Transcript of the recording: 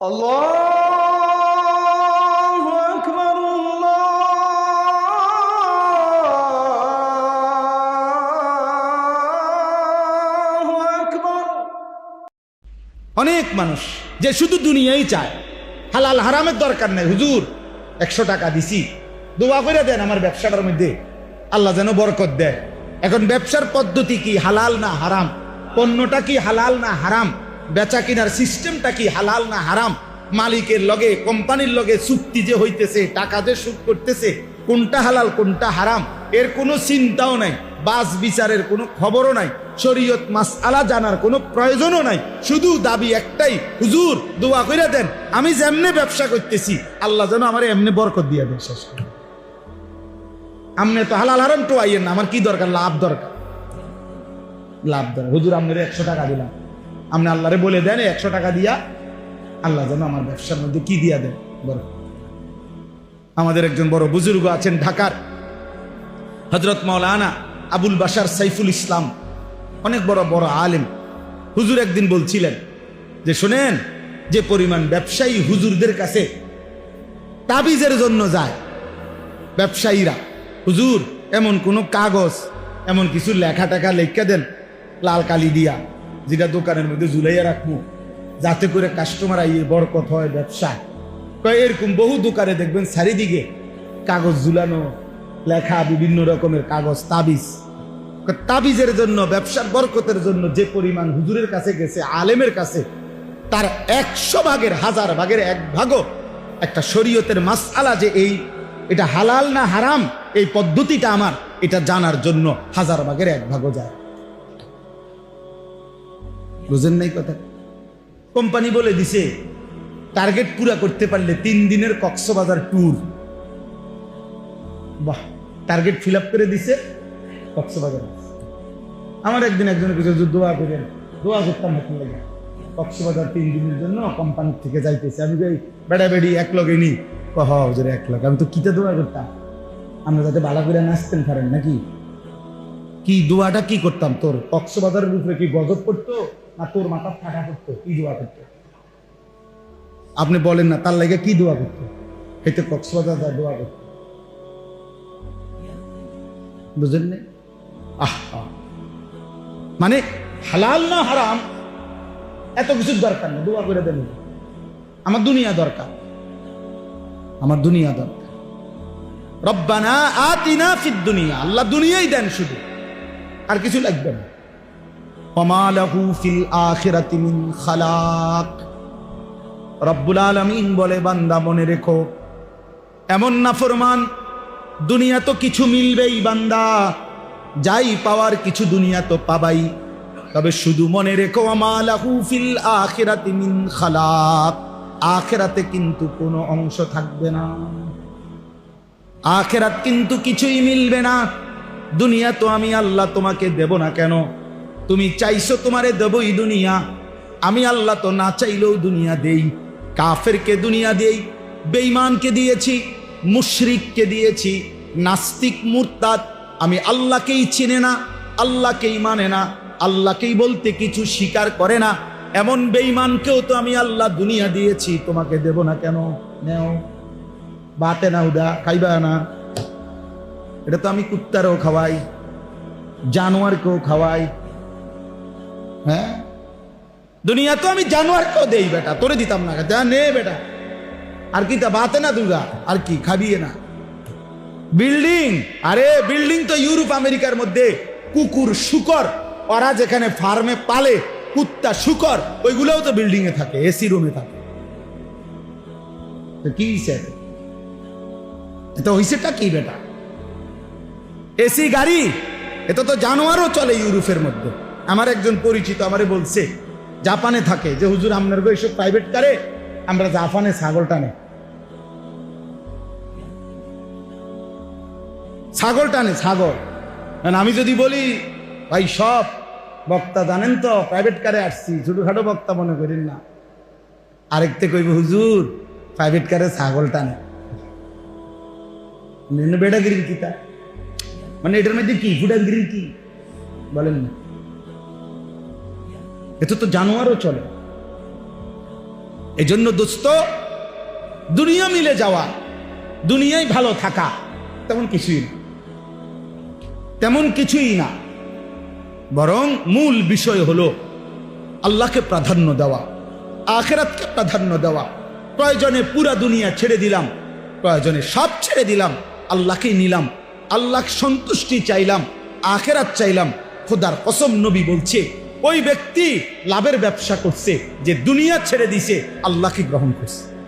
الله أكبر الله أكبر অনেক মানুষ যে শুধু দুনিয়াই চায় হালাল হারামের দরকার নাই হুজুর একশো টাকা দিছি দোয়া করে দেন আমার ব্যবসাটার মধ্যে আল্লাহ যেন বরকত দেয় এখন ব্যবসার পদ্ধতি কি হালাল না হারাম পণ্যটা কি হালাল না হারাম বেচা কিনার সিস্টেমটা কি হালাল না হারাম? মালিকের লগে, কোম্পানির লগে চুক্তি যে হইতেছে, টাকা যে সুদ করতেছে, কোনটা হালাল, কোনটা হারাম, এর কোনো চিন্তাও নাই বাস বিচারের কোনো খবরও নাই, শরীয়ত মাস আলা জানার কোনো প্রয়োজনও নাই। শুধু দাবি একটাই, হুজুর, দোয়া করে দেন, আমি যেমনে ব্যবসা করতেছি, আল্লাহ যেন আমার এমনি বরকত দিয়ে দেন শেষ করে। আমনে তো হালাল হারাম তো আইয়েন না, আমার কি দরকার? লাভ দরকার। লাভ দরকার। হুজুর আপনার একশো টাকা দিলাম। আপনি আল্লাহরে বলে দেন একশো টাকা দিয়া আল্লাহ যেন আমার ব্যবসার মধ্যে কি দিয়া দেন? বরকত আমাদের একজন বড় বুজুর্গ আছেন ঢাকার হজরত মৌলানা আবুল বাসার সাইফুল ইসলাম, অনেক বড় বড় আলেম। হুজুর একদিন বলছিলেন যে, শোনেন, যে পরিমাণ ব্যবসায়ী হুজুরদের কাছে তাবিজের জন্য যায়, ব্যবসায়ীরা, হুজুর, এমন কোনো কাগজ, এমন কিছু লেখা টেখা লেখা দেন, লাল কালি দিয়া। যেটা দোকানের মধ্যে ঝুলাইয়া রাখব। যাতে করে কাস্টমার আইয়ে বরকত হয় ব্যবসা এরকম বহু দোকানে দেখবেন চারিদিকে কাগজ ঝুলানো, লেখা বিভিন্ন রকমের কাগজ, তাবিজ। তাবিজের জন্য, ব্যবসার বরকতের জন্য যে পরিমাণ হুজুরের কাছে গেছে, আলেমের কাছে, তার একশো ভাগের, হাজার ভাগের এক ভাগও একটা শরীয়তের মাসআলা যে এই, এটা হালাল না হারাম, এই পদ্ধতিটা আমার, এটা জানার জন্য হাজার ভাগের এক ভাগও যায়। বুঝেন নাই কথা? কোম্পানি বলে দিছে টার্গেট পুরা করতে পারলে তিন দিনের কক্সবাজার ট্যুর বাহ টার্গেট ফিল আপ করে দিছে কক্সবাজার। আমার একদিন একজনের কিছু দোয়া করেন দোয়া করতাম হাতে লাগে। কক্সবাজার তিন দিনের জন্য কোম্পানির থেকে যাইতেছে। আমি কই, বেড়া বেড়ি, এক লগে নি। কহ হুজুর, এক লগে। আমি তো কিতে দোয়া করতাম? আমরা যাতে বালা করে নাচতেন পারেন নাকি? কি দোয়াটা কি করতাম তোর? কক্সবাজারের উপরে কি গজব করতো না, তোর মাথা ফাটা করতো, কি দোয়া করতো? আপনি বলেন না, তার লাগে কি দোয়া করতো? হয়তো কক্সবাজার দোয়া করতো। বুঝলেন না? মানে হালাল না হারাম, এত কিছুর দরকার নেই, দোয়া করে দেন। আমার দুনিয়া দরকার। আমার দুনিয়া দরকার। রব্বানা আতিনা ফিদ দুনিয়া, আল্লাহ দুনিয়াই দেন শুধু, আর কিছু লাগবে না। ওমা লাহু ফিল আখিরাতি মিন খালাক রব্বুল আলামিন বলে, বান্দা, মনে রেখো, এমন না ফরমান দুনিয়া তো কিছু মিলবেই, বান্দা। যাই পাওয়ার কিছু দুনিয়া তো পাবাই। তবে শুধু মনে রেখো আমালাহু ফিল আখিরাতি মিন খালাক। আখিরাতে কিন্তু কোনো অংশ থাকবে না। আখেরাত কিন্তু কিছুই মিলবে না। দুনিয়া তো আমি আল্লাহ তোমাকে দেব না কেন? তুমি চাইছো তোমারে দেবই দুনিয়া। আমি আল্লাহ তো না চাইলেও দুনিয়া দেই। কাফেরকে দুনিয়া দেই, বেঈমানকে দিয়েছি, মুশরিককে দিয়েছি, নাস্তিক, মুরতাদ। আমি আল্লাহকেই চিনে না, আল্লাহকেই মানে না, আল্লাহকেই বলতে কিছু স্বীকার করে না। এমন বেঈমানকেও তো আমি আল্লাহ দুনিয়া দিয়েছি। তোমাকে দেব না কেন? নেও। বাতে না উদা, খাইবা না। এটা তো আমি কুত্তারও খাওয়াই, জানোয়ারকেও খাওয়াই। হ্যাঁ? দুনিয়া তো আমি জানোয়ারকেও দেই বেটা, তোরে দিতাম না, যা নে বেটা। আর কি তা বাতে না দুগা, আর কি খাবিয়ে না। বিল্ডিং, আরে বিল্ডিং তো ইউরোপ, আমেরিকার মধ্যে কুকুর শুকর, ওরা যেখানে ফার্মে পালে, কুত্তা শুকর, ওইগুলোও তো বিল্ডিং এ থাকে, এসি রুমে থাকে। তো কি হিসেবে এটা হইছেটা কি বেটা? এসি গাড়ি এটা তো জানোয়ারও চলে ইউরোপের মধ্যে। আমার একজন পরিচিত আমারে বলছে, জাপানে থাকে, যে হুজুর আপনার এইসব প্রাইভেট কারে, আমরা জাপানে ছাগল টানে। ছাগল টানে, ছাগল। কারণ আমি যদি বলি, ভাই, সব বক্তা জানেন তো প্রাইভেট কারে আসছি, ছোটখাটো বক্তা মনে করেন না। আরেকতে কইব, হুজুর প্রাইভেট কারে ছাগল টানে। বেটাগিরির কি তা মানে এটার মধ্যে কি ফুটাগিরির কি? বলেন না। এত তো জানোয়ারও চলে। এজন্য দোস্ত, দুনিয়া মিলে যাওয়া, দুনিয়ায় ভালো থাকা, তেমন কিছুই না। তেমন কিছুই না। বরং মূল বিষয় হলো আল্লাহকে প্রাধান্য দেওয়া, আখেরাতকে প্রাধান্য দেওয়া। প্রয়োজনে পুরা দুনিয়া ছেড়ে দিলাম, প্রয়োজনে সব ছেড়ে দিলাম, আল্লাহকেই নিলাম আল্লাহ সন্তুষ্টি চাইলাম, আখেরাত চাইলাম। খোদার কসম নবী বলছে ওই ব্যক্তি লাভের ব্যবসা করছে যে দুনিয়া ছেড়ে দিছে আল্লাহকে গ্রহণ করছে।